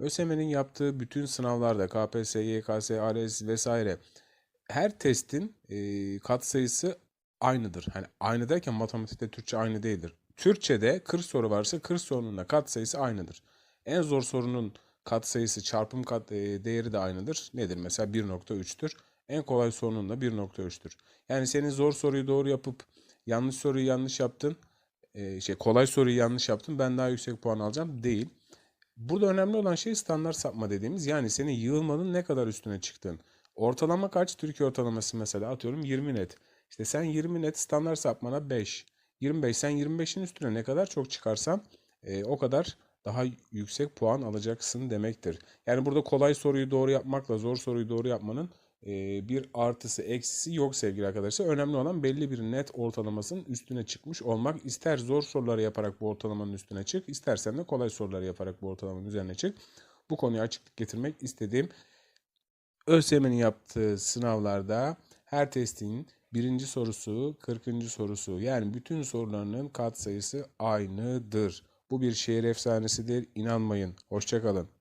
ÖSYM'nin yaptığı bütün sınavlarda KPSS, YKS, ALES vesaire her testin e, katsayısı aynıdır. Hani aynı derken matematikte Türkçe aynı değildir. Türkçe'de 40 soru varsa 40 sorunun da katsayısı aynıdır. En zor sorunun katsayısı çarpım kat e, değeri de aynıdır. Nedir? Mesela 1.3'tür. En kolay sorunun da 1.3'tür. Yani senin zor soruyu doğru yapıp yanlış soruyu yanlış yaptın. e, şey kolay soruyu yanlış yaptın. Ben daha yüksek puan alacağım değil. Burada önemli olan şey standart sapma dediğimiz. Yani senin yığılmanın ne kadar üstüne çıktın. Ortalama kaç? Türkiye ortalaması mesela atıyorum 20 net. İşte sen 20 net standart sapmana 5. 25 sen 25'in üstüne ne kadar çok çıkarsan e, o kadar daha yüksek puan alacaksın demektir. Yani burada kolay soruyu doğru yapmakla zor soruyu doğru yapmanın bir artısı eksisi yok sevgili arkadaşlar. Önemli olan belli bir net ortalamasının üstüne çıkmış olmak. İster zor soruları yaparak bu ortalamanın üstüne çık, istersen de kolay soruları yaparak bu ortalamanın üzerine çık. Bu konuya açıklık getirmek istediğim ÖSYM'nin yaptığı sınavlarda her testin birinci sorusu, 40. sorusu yani bütün sorularının katsayısı aynıdır. Bu bir şehir efsanesidir. İnanmayın. Hoşçakalın.